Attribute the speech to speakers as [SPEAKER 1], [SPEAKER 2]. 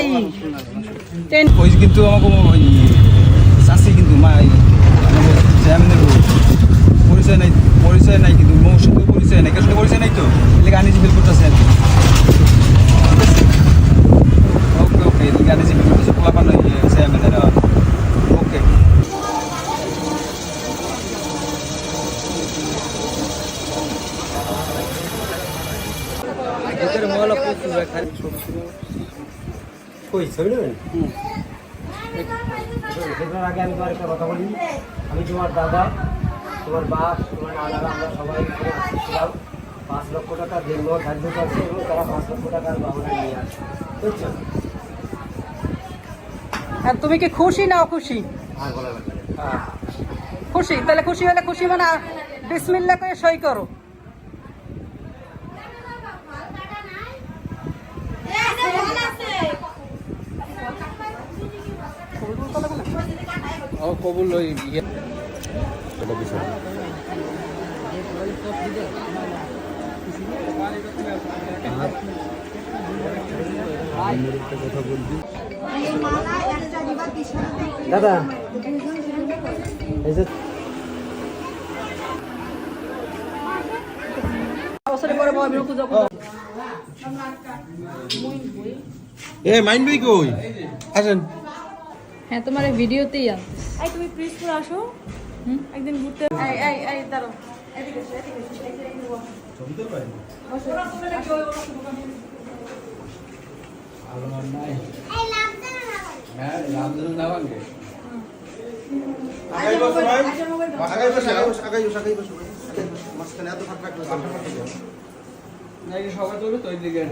[SPEAKER 1] ই
[SPEAKER 2] ওই কিন্তু আমাকে ওই চাষি কিন্তু মা আমাকে। পরিচয় নাই পরিচয় নাই কিন্তু মৌ সাথে পরিচয় নাই। কারণ পরিচয় নাই তো? এলাকা আনিজি ফিল করতেছে আর ওকে ওকে এদিকে আনিজি ফিল করতেছে পোলাপান জ্যামিনের ওকে।
[SPEAKER 3] কই ছবি নেবেন? সেটার আগে আমি তোমার একটা কথা বলি। আমি তোমার দাদা তোমার বাপ তোমার নানারা আমরা সবাই আসছিলাম। পাঁচ লক্ষ টাকা দেড় ধার্য করছে এবং তারা পাঁচ লক্ষ টাকার গহনা নিয়ে আসছে। বুঝছ?
[SPEAKER 1] আর তুমি কি খুশি না অখুশি। হ্যাঁ। খুশি? তাহলে খুশি হলে খুশি মানে বিসমিল্লা করে সই করো।
[SPEAKER 2] কবুল ওই ইয়ে
[SPEAKER 3] দাদা এই যে।
[SPEAKER 4] এ মাইন ভাই কই? আসেন
[SPEAKER 5] হ্যাঁ তোমার এই ভিডিওতেই আনতে
[SPEAKER 6] এই তুমি প্লিজ করে আসো। একদিন ঘুরতে এই এই এই দাঁড়াও। এদিকে এসো, এদিকে এসো, এই যে এখানে বসো।
[SPEAKER 4] আগাই বসো ভাই। আগাই বসো আগাই বসো আগাই বসো আগাই বসো মাঝখানে এত ফাঁক রাখলে
[SPEAKER 2] সবাই চলে তো ওই দিকে